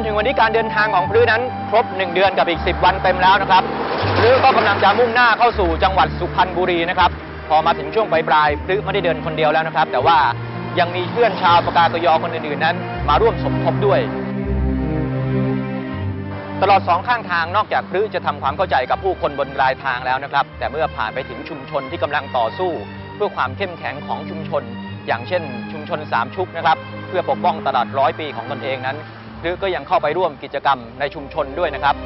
นถึงวันนี้การเดินทางของพลื้นั้นครบ 1 เดือนกับอีก 10 วันเต็มแล้วนะครับพลื้ก็กำลังจะมุ่งหน้าเข้าสู่จังหวัดสุพรรณบุรีนะครับพอมาถึงช่วงปลายๆพลื้ไม่ได้เดินคนเดียวแล้วนะครับ แต่ว่ายังมีเพื่อนชาวปากากยอคนอื่นๆนั้น มาร่วมสมทบด้วยตลอดสองข้างทางนอกจากพลื้จะทำความเข้าใจกับผู้คนบนรายทางแล้วนะครับ แต่เมื่อผ่านไปถึงชุมชนที่กำลังต่อสู้ เพื่อความเข้มแข็งของชุมชน อย่างเช่น ชุมชนสามชุกนะครับ เพื่อปกป้องตลาดร้อยปีของตนเองนั้น พลื้ก็ยังเข้าไปร่วมกิจกรรมในชุมชนด้วยนะครับ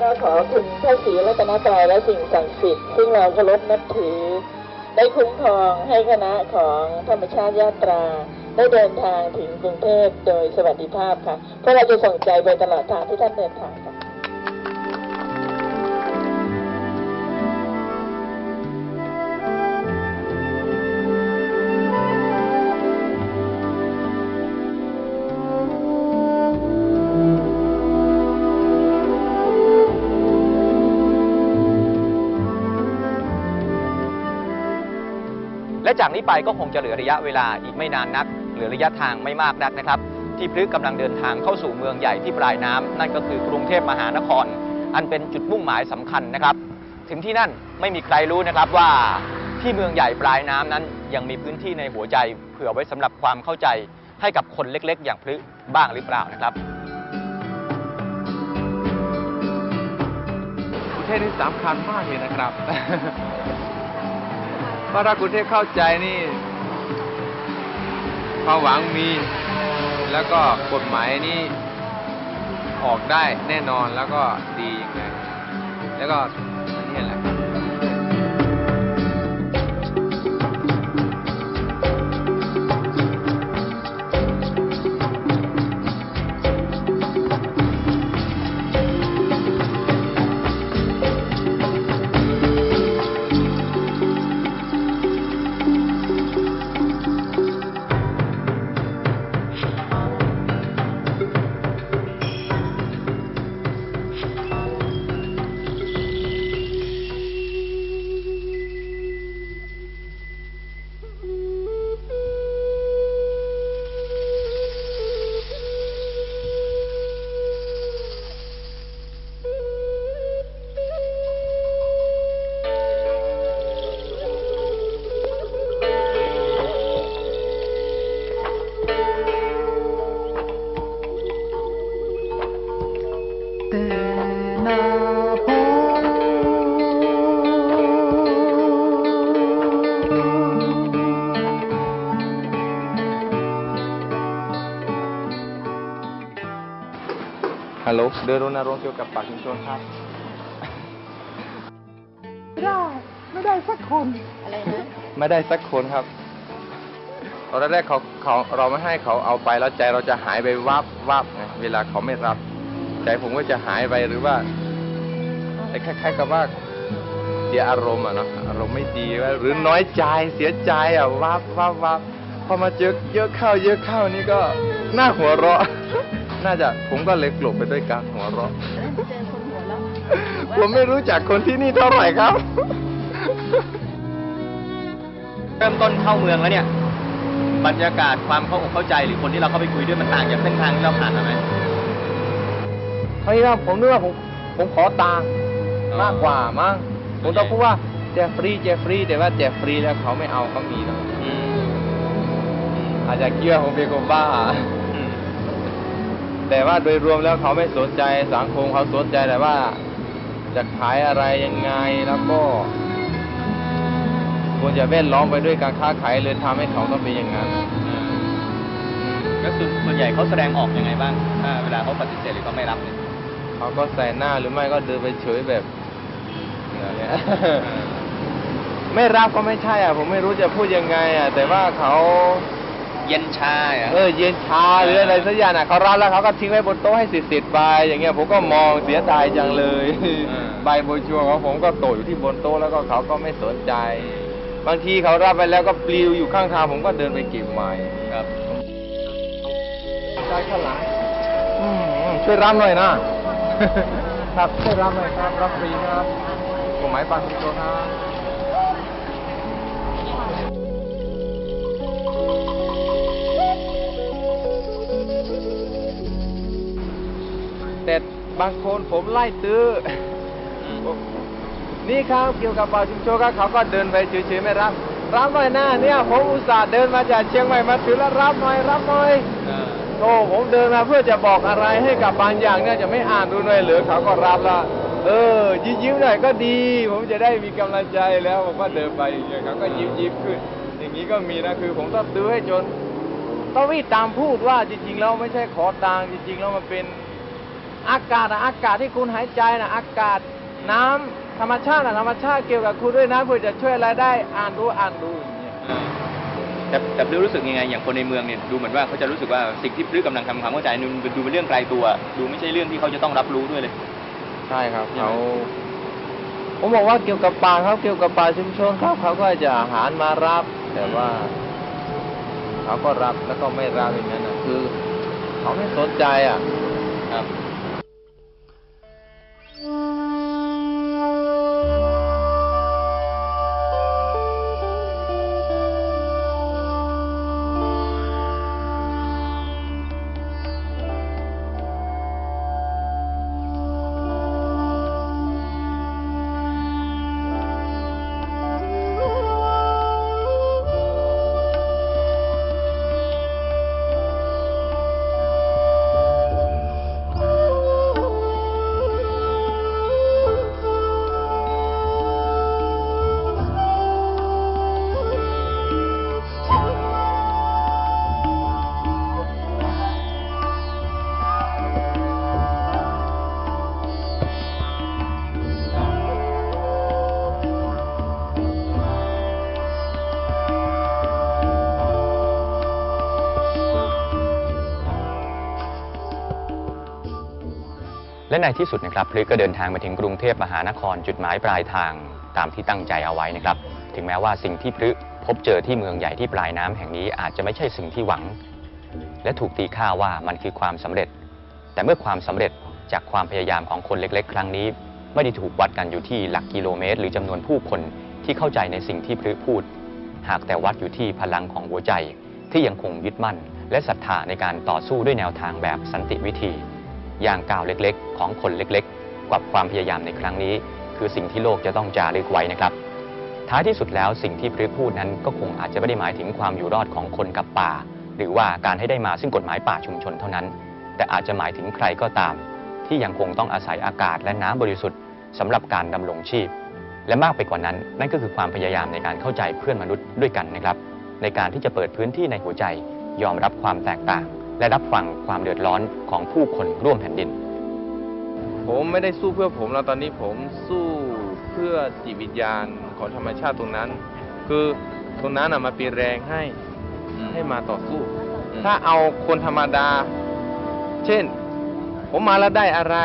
ก็ขอคุณพระศรีรัตนตรัยและสิ่งศักดิ์สิทธิ์ซึ่งเราเคารพนับถือ ได้คุ้มครองให้คณะของธรรมชาติยาตรา ได้เดินทางถึงกรุงเทพโดยสวัสดิภาพค่ะเพราะเราจะส่งใจไปตลอดทางที่ท่านเดินทางค่ะและจากนี้ไปก็คงจะเหลือระยะเวลาอีกไม่นานนัก ลือระยะทางไม่มากนักนะครับ ที่พลึกกำลังเดินทางเข้าสู่เมืองใหญ่ที่ปลายน้ำนั่นก็คือกรุงเทพมหานคร อันเป็นจุดมุ่งหมายสำคัญนะครับ ถึงที่นั่นไม่มีใครรู้นะครับว่าที่เมืองใหญ่ปลายน้ำนั้น ยังมีพื้นที่ในหัวใจเผื่อไว้สำหรับความเข้าใจให้กับคนเล็ก ๆ อย่างพลึกบ้างหรือเปล่านะครับกรุงเทพนี่สำคัญมากเลยนะครับเพราะถ้ากรุงเทพเข้าใจนี่ ความหวังมี แล้วก็กฎหมายนี่ออกได้แน่นอนแล้วก็ดียังไงแล้วก็ ฮัลโหลเดินรณรงค์เกี่ยวกับปากชุมชนครับ ไม่ได้ ไม่ได้สักคน อะไรนะ ไม่ได้สักคนครับตอนแรกเขาเขาเราไม่ให้เขาเอาไปแล้วใจเราจะหายไปวับวับไงเวลาเขาไม่รับ ใจผมก็จะหายไปหรือว่าไอ้คล้ายๆกับว่าเสียอารมณ์อะเนาะอารมณ์ไม่ดีว่าหรือน้อยใจเสียใจอะวับวับวับพอมาเจอเยอะเข้า เยอะเข้านี่ก็น่าหัวเราะ น่าจะผมก็เลยกลบไปด้วยการหัวเราะเจอคนหัวแล้วผมไม่รู้จักคนที่นี่เท่าไหร่ครับเริ่มต้นเข้าเมืองแล้วเนี่ย บรรยากาศความเข้าอกเข้าใจหรือคนที่เราเข้าไปคุยด้วยมันต่างจากเส้นทางที่เราผ่านมาไหม เฮ้ยว่าผมนึกว่าผมผมขอตังค์อ๋อมากกว่ามั้งผมต้องโอเคพูดว่าแจกฟรีแจกฟรีแต่ว่าแจกฟรีแล้วเขาไม่เอาก็มีนะอืมอาจจะเกี่ยวผมเป็นคนบ้าอืมแต่ว่าโดยรวมแล้วเขาไม่สนใจสังคมเขาสนใจแต่ว่า จะขายอะไรยังไงแล้วก็ควรจะแวดล้อมไปด้วยการค้าขายเลยทำให้เขาต้องเป็นอย่างนั้นก็ส่วนส่วนใหญ่เขาแสดงออกยังไงบ้างถ้าเวลาเขาปฏิเสธหรือเขาไม่รับเนี่ย เขาก็ใส่หน้าหรือไม่ก็เดินไปเฉยแบบอย่างเงี้ยไม่รับก็ไม่ใช่อะ ผมไม่รู้จะพูดยังไง อะ แต่ว่าเขาเย็นชาอะเออเย็นชาหรืออะไรสักอย่างอะเขารับแล้วเขาก็ทิ้งไว้บนโต๊ะให้สิทธิ์ๆไปอย่างเงี้ยผมก็มองเสียดายจังเลยใบโบรชัวร์ของผมก็โตกอยู่ที่บนโต๊ะแล้วก็เขาก็ไม่สนใจ บางทีเขารับไปแล้วก็ปลิวอยู่ข้างทางผมก็เดินไปเก็บใหม่ครับข้างหลังอืมช่วยรับหน่อยนะ ครับช่วยรับหน่อยครับ รับฟรีครับกฎหมายปาชุมชนครับแต่บางคนผมไล่ตื้ออนี่ครับเกี่ยวกับป่าชุมชนครับเขาก็เดินไปเฉยๆไม่รับ รับหน่อยนะเนี่ยผมอุตส่าห์เดินมาจากเชียงใหม่มาถึงแล้วรับหน่อยรับหน่อย โอ้ผมเดินมาเพื่อจะบอกอะไรให้กับบางอย่างเนี่ยจะไม่อ่านดูหน่อยเหรือเขาก็รับละเออ ยิ้มยิ้มๆหน่อยก็ดี ผมจะได้มีกำลังใจแล้วผมก็เดินไปอย่างเงี้ยเขาก็ยิ้มยิ้มๆขึ้น อย่างนี้ก็มีนะคือ ผมต้องตื้อให้จนต้องวิ่งตามพูดว่าจริงๆแล้วไม่ใช่ขอตังจริงๆแล้วมันเป็นอากาศอะอากาศที่คุณหายใจนะอากาศน้ำธรรมชาติอะธรรมชาติเกี่ยวกับคุณด้วยนะเพื่อจะช่วยอะไรได้อ่านดูอ่านรู้ แต่แต่พลึกรู้สึกยังไงอย่างคนในเมืองเนี่ยดูเหมือนว่าเขาจะรู้สึกว่าสิ่งที่พลึกกำลังทำความเข้าใจนี่มันดูเป็นเรื่องไกลตัว ดูไม่ใช่เรื่องที่เขาจะต้องรับรู้ด้วยเลย ใช่ครับเขาผมบอกว่าเกี่ยวกับป่าครับเกี่ยวกับป่าชุมชนครับเขาก็จะหารมารับ แต่ว่าเขาก็รับแล้วก็ไม่รับอย่างนั้นนะคือ เขาไม่สนใจอะครับ และในที่สุดนะครับพลึกก็เดินทางมาถึงกรุงเทพมหานครจุดหมายปลายทางตามที่ตั้งใจเอาไว้นะครับ ถึงแม้ว่าสิ่งที่พลึกพบเจอที่เมืองใหญ่ที่ปลายน้ำแห่งนี้อาจจะไม่ใช่สิ่งที่หวัง และถูกตีค่าว่ามันคือความสำเร็จ แต่เมื่อความสำเร็จจากความพยายามของคนเล็ก ๆ ครั้งนี้ ไม่ได้ถูกวัดกันอยู่ที่หลักกิโลเมตร หรือจำนวนผู้คนที่เข้าใจในสิ่งที่พลึกพูด หากแต่วัดอยู่ที่พลังของหัวใจที่ยังคงยึดมั่น และศรัทธาในการต่อสู้ด้วยแนวทางแบบสันติวิธี ย่างก้าวเล็กๆ ของคนเล็กๆ กับความพยายามในครั้งนี้ คือสิ่งที่โลกจะต้องจารึกไว้นะครับ ท้ายที่สุดแล้วสิ่งที่พฤกษ์พูดนั้นก็คงอาจจะไม่ได้หมายถึงความอยู่รอดของคนกับป่า หรือว่าการให้ได้มาซึ่งกฎหมายป่าชุมชนเท่านั้น แต่อาจจะหมายถึงใครก็ตาม ที่ยังคงต้องอาศัยอากาศและน้ำบริสุทธิ์สำหรับการดำรงชีพ และมากไปกว่านั้น นั่นก็คือความพยายามในการเข้าใจเพื่อนมนุษย์ด้วยกันนะครับ ในการที่จะเปิดพื้นที่ในหัวใจยอมรับความแตกต่าง และรับฟังความเดือดร้อนของผู้คนร่วมแผ่นดิน ผมไม่ได้สู้เพื่อผมแล้วตอนนี้ผมสู้เพื่อจิตวิญญาณของธรรมชาติตรงนั้น คือตรงนั้นน่ะมาเป็นแรงให้ให้มาต่อสู้ ถ้าเอาคนธรรมดา เช่น ผมมาแล้วได้อะไร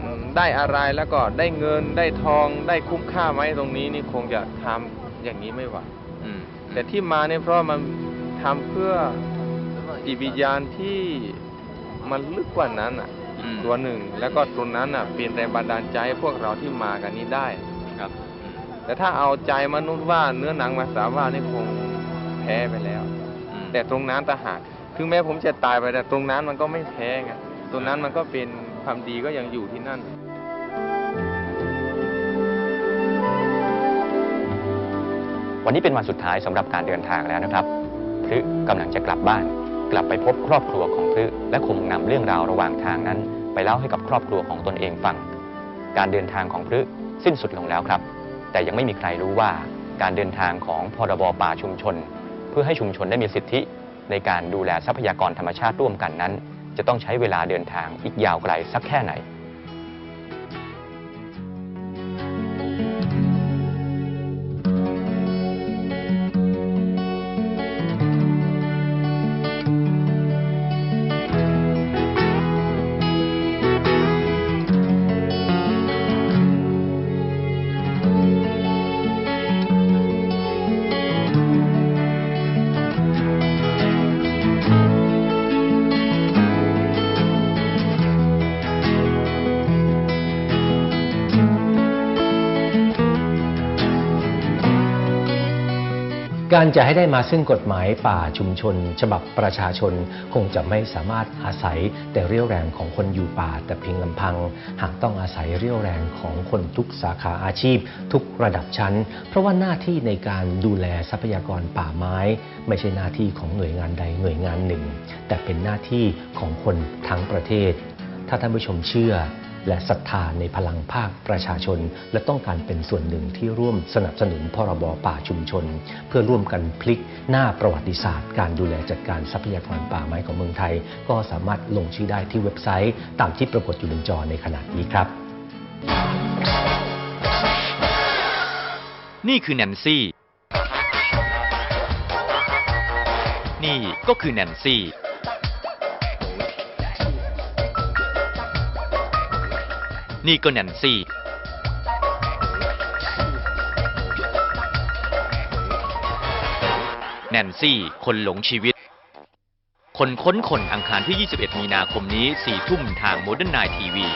อืมได้อะไรแล้วก็ได้เงินได้ทองได้คุ้มค่าไหมตรงนี้นี่คงจะทำอย่างนี้ไม่ไหวแต่ที่มาเนี่ยเพราะมันทำเพื่อ จิตวิญญาณที่มันลึกกว่านั้นอะอืม ตัวหนึ่ง แล้วก็ตรงนั้นอะเป็นแรงบันดาลใจให้พวกเราที่มากันนี้ได้ ครับแต่ถ้าเอาใจมนุษย์ว่าเนื้อหนังมาสาว่านี่คงแพ้ไปแล้วแต่ตรงนั้นต่างหากถึงแม้ผมจะตายไปแต่ตรงนั้นมันก็ไม่แพ้ไงตรงนั้นมันก็เป็นความดีก็ยังอยู่ที่นั่น วันนี้เป็นวันสุดท้ายสำหรับการเดินทางแล้วนะครับพฤกกำลังจะกลับบ้าน กลับไปพบครอบครัวของพฤกและคงนำเรื่องราวระหว่างทางนั้น ไปเล่าให้กับครอบครัวของตนเองฟัง การเดินทางของพฤกสิ้นสุดลงแล้วครับ แต่ยังไม่มีใครรู้ว่าการเดินทางของพรบป่าชุมชน เพื่อให้ชุมชนได้มีสิทธิ ในการดูแลทรัพยากรธรรมชาติร่วมกันนั้น จะต้องใช้เวลาเดินทางอีกยาวไกลสักแค่ไหน การจะให้ได้มาซึ่งกฎหมายป่าชุมชน ฉบับประชาชนคงจะไม่สามารถอาศัยแต่เรี่ยวแรงของคนอยู่ป่า แต่เพียงลำพัง หากต้องอาศัยเรี่ยวแรงของคนทุกสาขาอาชีพ ทุกระดับชั้น เพราะว่าหน้าที่ในการดูแลทรัพยากรป่าไม้ ไม่ใช่หน้าที่ของหน่วยงานใดหน่วยงานหนึ่ง แต่เป็นหน้าที่ของคนทั้งประเทศ ถ้าท่านผู้ชมเชื่อ และศรัทธาในพลังภาคประชาชน และต้องการเป็นส่วนหนึ่งที่ร่วมสนับสนุนพรบป่าชุมชน เพื่อร่วมกันพลิกหน้าประวัติศาสตร์ การดูแลจัดการทรัพยากรป่าไม้ของเมืองไทย ก็สามารถลงชื่อได้ที่เว็บไซต์ตามที่ปรากฏอยู่บนจอในขณะนี้ครับ นี่คือแนนซี่ นี่ก็คือแนนซี่ นี่ก็แนนซี่ แนนซี่ คนหลงชีวิต คนค้นคนอังคารที่ 21 มีนาคมนี้4ทุ่มทางโมเดิร์นไนทีวี